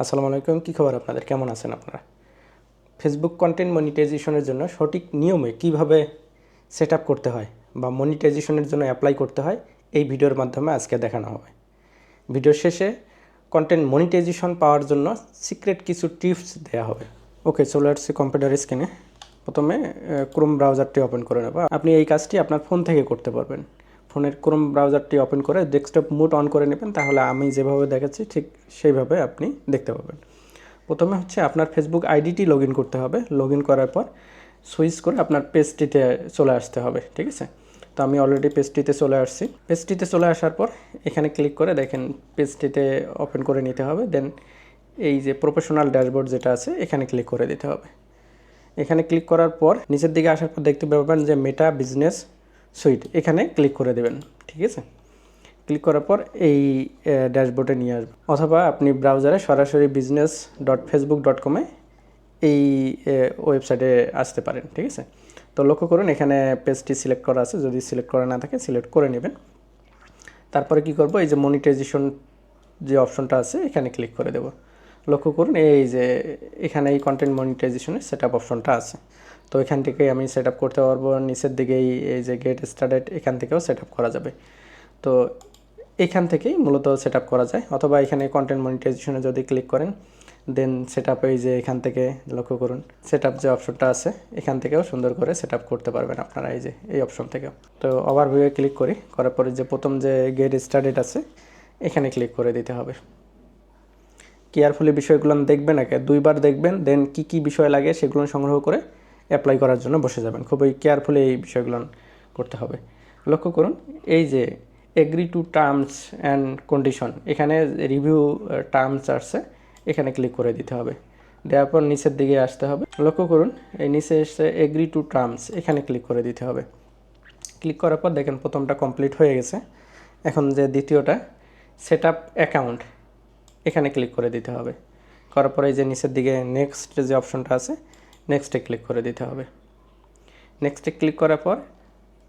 আসসালামু আলাইকুম, কী খবর আপনাদের? কেমন আছেন আপনারা? ফেসবুক কন্টেন্ট মনিটাইজেশনের জন্য সঠিক নিয়মে কীভাবে সেট আপ করতে হয় বা মনিটাইজেশনের জন্য অ্যাপ্লাই করতে হয়, এই ভিডিওর মাধ্যমে আজকে দেখানো হবে। ভিডিওর শেষে কন্টেন্ট মনিটাইজেশন পাওয়ার জন্য সিক্রেট কিছু টিপস দেওয়া হবে। ওকে চলে আসছি কম্পিউটার স্ক্রিনে প্রথমে ক্রোম ব্রাউজারটি ওপেন করে নেব। আপনি এই কাজটি আপনার ফোন থেকে করতে পারবেন। ফোনের ক্রোম ব্রাউজারটি ওপেন করে ডেস্কটপ মুড অন করে নেবেন, তাহলে আমি যেভাবে দেখাচ্ছি ঠিক সেইভাবে আপনি দেখতে পাবেন। প্রথমে হচ্ছে আপনার ফেসবুক আইডিটি লগ করতে হবে। লগ করার পর সুইচ করে আপনার পেজটিতে চলে আসতে হবে, ঠিক আছে? তো আমি অলরেডি পেজটিতে চলে আসছি। পেজটিতে চলে আসার পর এখানে ক্লিক করে দেখেন পেজটিতে ওপেন করে নিতে হবে দেন এই যে প্রফেশনাল ড্যাশবোর্ড যেটা আছে, এখানে ক্লিক করে দিতে হবে। এখানে ক্লিক করার পর নিচের দিকে আসার পর দেখতে পাবেন যে মেটা বিজনেস সুইট এখানে ক্লিক করে দেবেন, ঠিক আছে? ক্লিক করার পর এই ড্যাশবোর্ডে নিয়ে আসবে অথবা আপনি ব্রাউজারে সরাসরি বিজনেস ডট ফেসবুক ডট কমে এই ওয়েবসাইটে আসতে পারেন, ঠিক আছে? তো লক্ষ্য করুন, এখানে পেজটি সিলেক্ট করা আছে। যদি সিলেক্ট করা না থাকে সিলেক্ট করে নেবেন। তারপরে কি করব? এই যে মনিটাইজেশন যে অপশনটা আছে, এখানে ক্লিক করে দেব। লক্ষ্য করুন, এই যে এখানে এই কন্টেন্ট মনিটাইজেশনের সেট আপ অপশনটা আছে। তো এখান থেকে আমি সেট আপ করতে পারব, নিচের দিকেই এই যে গেট স্টার্টেড এখান থেকেও সেট আপ করা যাবে। তো এখান থেকেই মূলত সেট আপ করা যায়, অথবা এখানে কন্টেন্ট মনিটাইজেশনে যদি ক্লিক করেন দেন সেট আপ এই যে এখান থেকে লক্ষ্য করুন সেট আপ যে অপশনটা আছে, এখান থেকেও সুন্দর করে সেট আপ করতে পারবেন আপনারা এই যে, এই অপশন থেকেও। তো ওভারভিউয়ে ক্লিক করি, করার পরে যে প্রথম যে গেট স্টার্টেড আছে, এখানে ক্লিক করে দিতে হবে। কেয়ারফুলি বিষয়গুলো দেখবেন আগে দুইবার দেখবেন দেন কি কি বিষয় লাগে সেগুলো সংগ্রহ করে অ্যাপ্লাই করার জন্য বসে যাবেন। খুবই কেয়ারফুলি এই বিষয়গুলো করতে হবে। লক্ষ্য করুন, এই যে agree to terms and condition এখানে রিভিউ টার্মস আসছে, এখানে ক্লিক করে দিতে হবে। দেওয়ার পর নিচের দিকে আসতে হবে। লক্ষ্য করুন, এই নিচে এসছে এগ্রি টু টার্মস এখানে ক্লিক করে দিতে হবে। ক্লিক করার পর দেখেন প্রথমটা কমপ্লিট হয়ে গেছে। এখন যে দ্বিতীয়টা সেট আপ অ্যাকাউন্ট এখানে ক্লিক করে দিতে হবে। করার পরে যে নিচের দিকে নেক্সট যে অপশনটা আছে নেক্সটে ক্লিক করে দিতে হবে। নেক্সটে ক্লিক করার পর,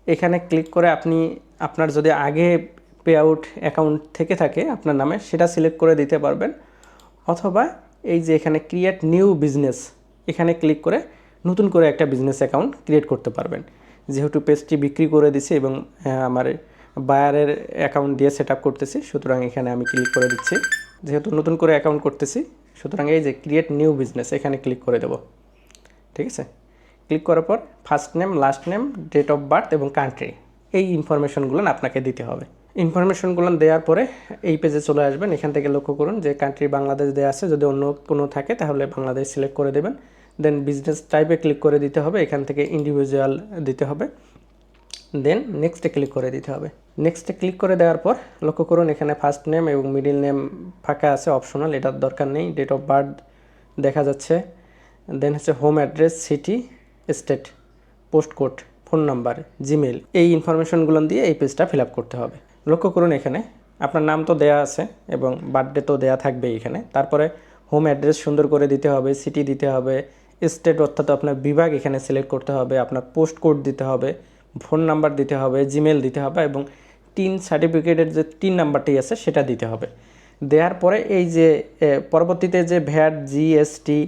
এখানে ক্লিক করে আপনি, আপনার যদি আগে পে আউট অ্যাকাউন্ট থেকে থাকে আপনার নামে, সেটা সিলেক্ট করে দিতে পারবেন। অথবা এই যে এখানে ক্রিয়েট নিউ বিজনেস এখানে ক্লিক করে নতুন করে একটা বিজনেস অ্যাকাউন্ট ক্রিয়েট করতে পারবেন। যেহেতু পেজটি বিক্রি করে দিছি এবং আমার বায়ারের অ্যাকাউন্ট দিয়ে সেট করতেছি, সুতরাং এখানে আমি ক্লিক করে দিচ্ছি। যেহেতু নতুন করে অ্যাকাউন্ট করতেছি, সুতরাং এই যে ক্রিয়েট নিউ বিজনেস এখানে ক্লিক করে দেবো। ঠিক আছে? ক্লিক করার পর first name last name date of birth এবং কান্ট্রি এই ইনফরমেশনগুলো আপনাকে দিতে হবে। ইনফরমেশনগুলো দেওয়ার পরে এই পেজে চলে আসবেন, এখান থেকে লক্ষ্য করুন যে কান্ট্রি বাংলাদেশ দেওয়া আছে, যদি অন্য কোনো থাকে তাহলে বাংলাদেশ সিলেক্ট করে দেবেন। দেন বিজনেস টাইপে ক্লিক করে দিতে হবে, এখান থেকে ইন্ডিভিজুয়াল দিতে হবে। দেন নেক্সটে ক্লিক করে দিতে হবে। নেক্সটে ক্লিক করে দেওয়ার পর লক্ষ্য করুন এখানে ফার্স্ট নেম এবং মিডিল নেম ফাঁকা আছে অপশনাল এটার দরকার নেই ডেট অফ বার্থ দেখা যাচ্ছে। দেন হচ্ছে home address city state post code phone number Gmail এই ইনফরমেশনগুলো দিয়ে এই পেজটা ফিল করতে হবে। লক্ষ্য করুন এখানে আপনার নাম তো দেয়া আছে এবং বার্থডে তো দেয়া থাকবে এখানে। তারপরে হোম অ্যাড্রেস সুন্দর করে দিতে হবে সিটি দিতে হবে স্টেট অর্থাৎ আপনার বিভাগ এখানে সিলেক্ট করতে হবে, আপনার পোস্ট কোড দিতে হবে ফোন নাম্বার দিতে হবে জিমেল দিতে হবে এবং টিন সার্টিফিকেটের যে টিন নাম্বারটি আছে, সেটা দিতে হবে। দেওয়ার পরে এই যে পরবর্তীতে যে ভ্যাট জিএসটি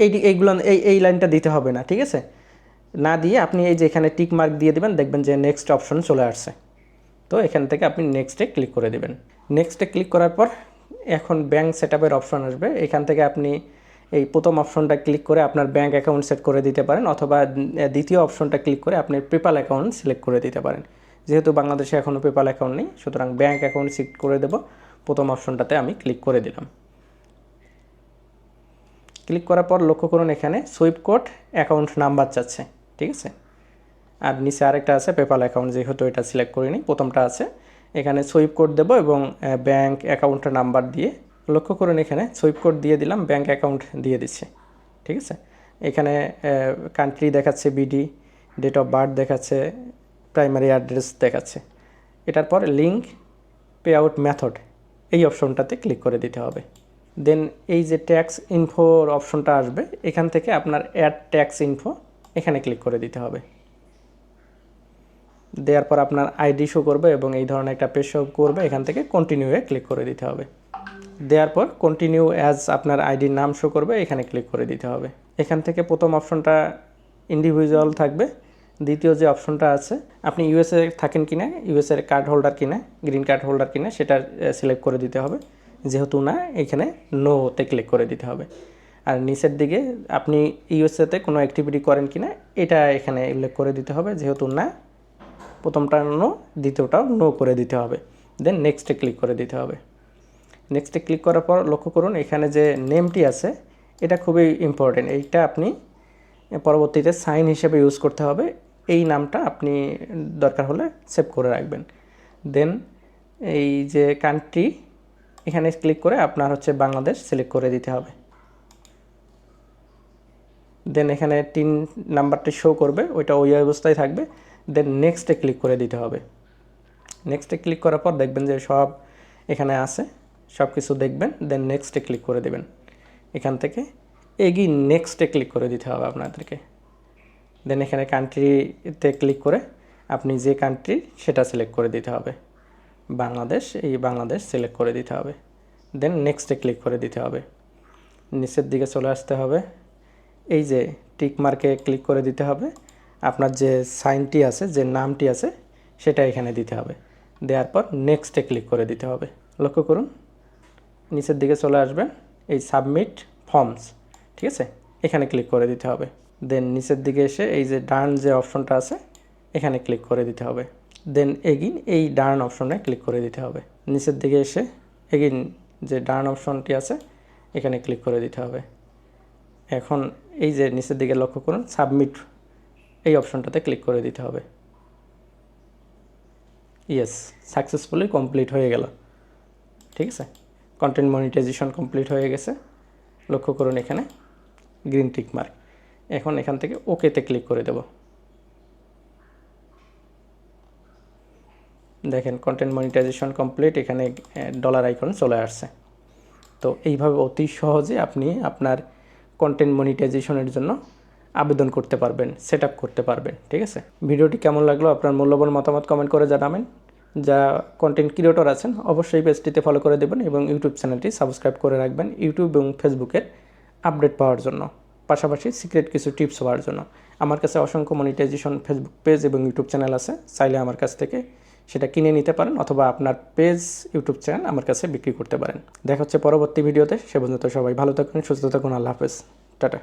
এই এইগুলো, এই এই লাইনটা দিতে হবে না, ঠিক আছে? না দিয়ে আপনি এই যে এখানে টিক মার্ক দিয়ে দেবেন, দেখবেন যে নেক্সট অপশন চলে আসছে। তো এখান থেকে আপনি নেক্সটে ক্লিক করে দেবেন। নেক্সটে ক্লিক করার পর এখন ব্যাঙ্ক সেট আপের অপশন আসবে। এখান থেকে আপনি এই প্রথম অপশনটা ক্লিক করে আপনার ব্যাঙ্ক অ্যাকাউন্ট সেট করে দিতে পারেন, অথবা দ্বিতীয় অপশনটা ক্লিক করে আপনি পেপাল অ্যাকাউন্ট সিলেক্ট করে দিতে পারেন। যেহেতু বাংলাদেশে এখনও পেপাল অ্যাকাউন্ট নেই, সুতরাং ব্যাঙ্ক অ্যাকাউন্ট সিলেক্ট করে দেব। প্রথম অপশনটাতে আমি ক্লিক করে দিলাম। ক্লিক করার পর লক্ষ্য করুন এখানে সুইপ কোড অ্যাকাউন্ট নাম্বার চাচ্ছে, ঠিক আছে? আর নিচে আরেকটা আছে পেপাল অ্যাকাউন্ট যেহেতু এটা সিলেক্ট করিনি, প্রথমটা আছে। এখানে সুইপ কোড দেবো এবং ব্যাঙ্ক অ্যাকাউন্টের নাম্বার দিয়ে লক্ষ্য করুন এখানে সুইপ কোড দিয়ে দিলাম ব্যাঙ্ক অ্যাকাউন্ট দিয়ে দিচ্ছে, ঠিক আছে? এখানে কান্ট্রি দেখাচ্ছে বিডি ডেট অফ বার্থ দেখাচ্ছে প্রাইমারি অ্যাড্রেস দেখাচ্ছে। এটার পর লিঙ্ক পে আউট মেথড এই অপশনটাতে ক্লিক করে দিতে হবে। দেন এই যে ট্যাক্স ইনফোর অপশনটা আসবে, এখান থেকে আপনার অ্যাড ট্যাক্স ইনফো এখানে ক্লিক করে দিতে হবে। দেওয়ার পর আপনার আইডি শো করবে এবং এই ধরনের একটা পেজ শো করবে, এখান থেকে কন্টিনিউয়ে ক্লিক করে দিতে হবে। দেওয়ার পর কন্টিনিউ অ্যাজ আপনার আইডির নাম শো করবে, এখানে ক্লিক করে দিতে হবে। এখান থেকে প্রথম অপশনটা ইন্ডিভিজুয়াল থাকবে। দ্বিতীয় যে অপশনটা আছে, আপনি ইউএসএ থাকেন কিনা ইউএসএর কার্ড হোল্ডার কিনা গ্রিন কার্ড হোল্ডার কিনা সেটা সিলেক্ট করে দিতে হবে। যেহেতু না, এখানে নোতে ক্লিক করে দিতে হবে। আর নিচের দিকে আপনি ইউএসএতে কোনো অ্যাক্টিভিটি করেন কিনা, এটা এখানে উল্লেখ করে দিতে হবে। যেহেতু না, প্রথমটা নো দ্বিতীয়টাও নো করে দিতে হবে। দেন নেক্সটে ক্লিক করে দিতে হবে। নেক্সটে ক্লিক করার পর লক্ষ্য করুন, এখানে যে নেমটি আছে, এটা খুবই ইম্পর্টেন্ট এইটা আপনি পরবর্তীতে সাইন হিসেবে ইউজ করতে হবে। এই নামটা আপনি দরকার হলে সেভ করে রাখবেন। দেন এই যে কান্ট্রি এখানে ক্লিক করে আপনার হচ্ছে বাংলাদেশ সিলেক্ট করে দিতে হবে। দেন এখানে তিন নাম্বারটি শো করবে, ওইটা ওই অবস্থায় থাকবে। দেন নেক্সটে ক্লিক করে দিতে হবে। নেক্সটে ক্লিক করার পর দেখবেন যে সব এখানে আছে সব কিছু দেখবেন দেন নেক্সটে ক্লিক করে দেবেন। এখান থেকে এগিয়ে নেক্সটে ক্লিক করে দিতে হবে আপনাদেরকে। দেন এখানে কান্ট্রিতে ক্লিক করে আপনি যে কান্ট্রি সেটা সিলেক্ট করে দিতে হবে। বাংলাদেশ, এই বাংলাদেশ সিলেক্ট করে দিতে হবে। দেন নেক্সটে ক্লিক করে দিতে হবে। নিচের দিকে চলে আসতে হবে। এই যে টিক মার্কে ক্লিক করে দিতে হবে। আপনার যে সাইনটি আছে, যে নামটি আছে, সেটা এখানে দিতে হবে। দেওয়ার পর নেক্সটে ক্লিক করে দিতে হবে। লক্ষ্য করুন, নিচের দিকে চলে আসবেন। এই সাবমিট ফর্মস ঠিক আছে? এখানে ক্লিক করে দিতে হবে। দেন নিচের দিকে এসে এই যে ডান যে অপশনটা আছে, এখানে ক্লিক করে দিতে হবে। দেন এগিন এই ডান অপশনে ক্লিক করে দিতে হবে। নিচের দিকে এসে এগিন যে ডান অপশনটি আছে, এখানে ক্লিক করে দিতে হবে। এখন এই যে নিচের দিকে লক্ষ্য করুন সাবমিট এই অপশনটাতে ক্লিক করে দিতে হবে। ইয়েস সাকসেসফুলি কমপ্লিট হয়ে গেল। ঠিক আছে? কন্টেন্ট মনিটাইজেশন কমপ্লিট হয়ে গেছে। লক্ষ্য করুন এখানে গ্রিন টিক মার্ক এখন এখান থেকে ওকেতে ক্লিক করে দেব। দেখেন কন্টেন্ট মনিটাইজেশন কমপ্লিট এখানে ডলার আইকন চলে আসছে। তো এইভাবে অতি সহজে আপনি আপনার কন্টেন্ট মনিটাইজেশনের জন্য আবেদন করতে পারবেন সেট করতে পারবেন, ঠিক আছে? ভিডিওটি কেমন লাগল, আপনার মূল্যবান মতামত কমেন্ট করে জানাবেন। যা কন্টেন্ট ক্রিয়েটর আছেন, অবশ্যই পেজটিতে ফলো করে দেবেন এবং ইউটিউব চ্যানেলটি সাবস্ক্রাইব করে রাখবেন ইউটিউব এবং ফেসবুকের আপডেট পাওয়ার জন্য। পাশাপাশি সিক্রেট কিছু টিপস হওয়ার জন্য। আমার কাছে অসংখ্য মনিটাইজেশন ফেসবুক পেজ এবং ইউটিউব চ্যানেল আছে। চাইলে আমার কাছ থেকে সেটা কিনে নিতে পারেন অথবা আপনার পেজ ইউটিউব চ্যানেল আমার কাছে বিক্রি করতে পারেন। দেখা হচ্ছে পরবর্তী ভিডিওতে সে পর্যন্ত সবাই ভালো থাকুন, সুস্থ থাকুন, আল্লাহ হাফেজ। টাটা।